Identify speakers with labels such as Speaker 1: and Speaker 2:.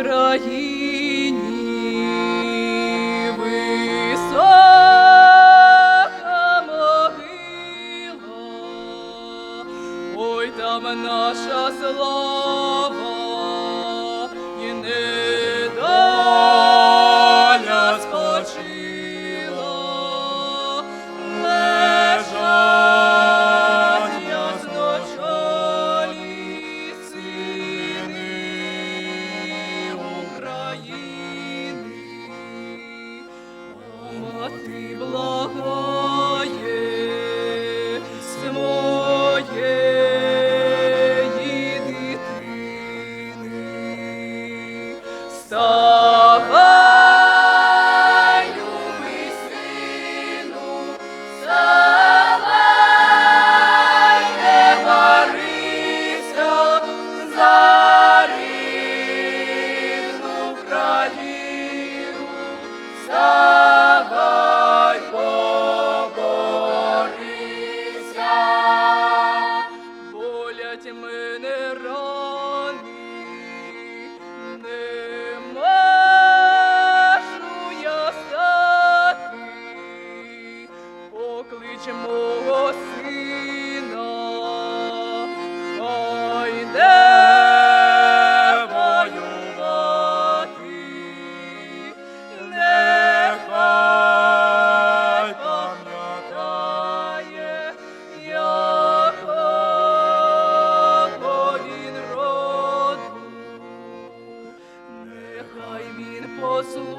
Speaker 1: Україні висока могила, ой там наша слава را хай він послужить.